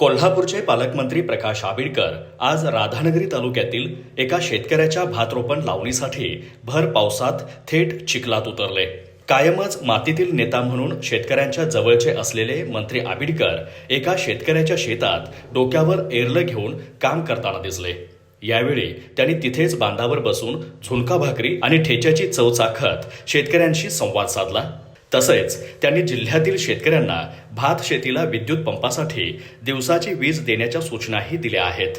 कोल्हापूरचे पालकमंत्री प्रकाश आबिडकर आज राधानगरी तालुक्यातील एका शेतकऱ्याच्या भातरोपण लावणीसाठी भर पावसात थेट चिखलात उतरले. कायमच मातीतील नेता म्हणून शेतकऱ्यांच्या जवळचे असलेले मंत्री आबिडकर एका शेतकऱ्याच्या शेतात डोक्यावर एरलं घेऊन काम करताना दिसले. यावेळी त्यांनी तिथेच बांधावर बसून झुणका भाकरी आणि ठेच्याची चव चाखत शेतकऱ्यांशी संवाद साधला. तसेच त्यांनी जिल्ह्यातील शेतकऱ्यांना भात शेतीला विद्युत पंपासाठी दिवसाची वीज देण्याच्या सूचनाही दिल्या आहेत.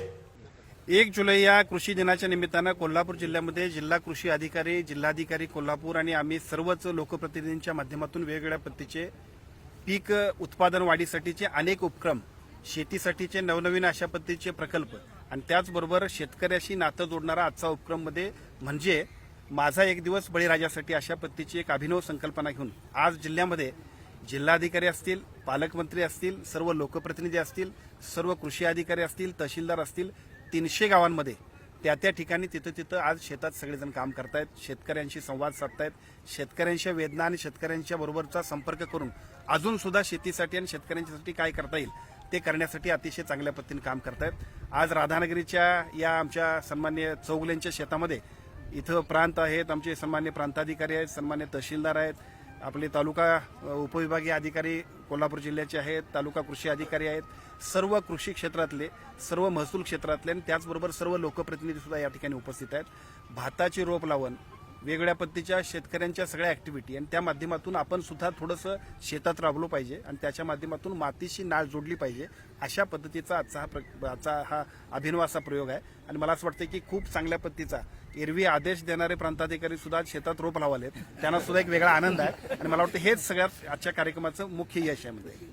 एक जुलै या कृषी दिनाच्या निमित्तानं कोल्हापूर जिल्ह्यामध्ये जिल्हा कृषी अधिकारी जिल्हाधिकारी कोल्हापूर आणि आम्ही सर्वच लोकप्रतिनिधींच्या माध्यमातून वेगवेगळ्या पद्धतीचे पीक उत्पादन वाढीसाठीचे अनेक उपक्रम शेतीसाठीचे नवनवीन अशा पद्धतीचे प्रकल्प आणि त्याचबरोबर शेतकऱ्याशी नातं जोडणारा आजचा उपक्रममध्ये म्हणजे माझा एक दिवस बळीराजासाठी अशा पद्धतीची एक अभिनव संकल्पना घेऊन आज जिल्ह्यामध्ये जिल्हाधिकारी असतील पालकमंत्री असतील सर्व लोकप्रतिनिधी असतील सर्व कृषी अधिकारी असतील तहसीलदार असतील तीनशे गावांमध्ये त्या त्या ठिकाणी तिथं तिथं आज शेतात सगळेजण काम करतायत शेतकऱ्यांशी संवाद साधतायत शेतकऱ्यांच्या वेदना आणि शेतकऱ्यांच्या बरोबरचा संपर्क करून अजून सुद्धा शेतीसाठी आणि शेतकऱ्यांच्यासाठी काय करता येईल ते करण्यासाठी अतिशय चांगल्या पद्धतीने काम करतायत. आज राधानगरीच्या या आमच्या सन्मान्य चौगुलेंच्या शेतामध्ये इथं प्रांत आहेत आमचे सन्मान्य प्रांताधिकारी आहेत सन्मान्य तहसीलदार आहेत. आपले तालुका उपविभागीय अधिकारी कोल्हापूर जिल्ह्याचे आहेत तालुका कृषी अधिकारी आहेत. सर्व कृषी क्षेत्रातले सर्व महसूल क्षेत्रातले आणि त्याचबरोबर सर्व लोकप्रतिनिधी सुद्धा या ठिकाणी उपस्थित आहेत. भाताची रोप लावण वेगवेगळ्या पद्धतीच्या शेतकऱ्यांच्या सगळ्या ऍक्टिव्हिटी आणि त्या माध्यमातून आपण सुद्धा थोडंसं शेतात राबलो पाहिजे आणि त्याच्या माध्यमातून मातीशी नाळ जोडली पाहिजे अशा पद्धतीचा आजचा हा प्र- आजचा हा अभिनव असा प्रयोग आहे. आणि मला असं वाटतं की खूप चांगल्या पद्धतीचा एरवी आदेश देणारे प्रांताधिकारी सुद्धा शेतात रोप लावालेत. त्यांना सुद्धा एक वेगळा आनंद आहे. आणि मला वाटतं हेच सगळ्यात आजच्या कार्यक्रमाचं मुख्य यश आहे म्हणजे.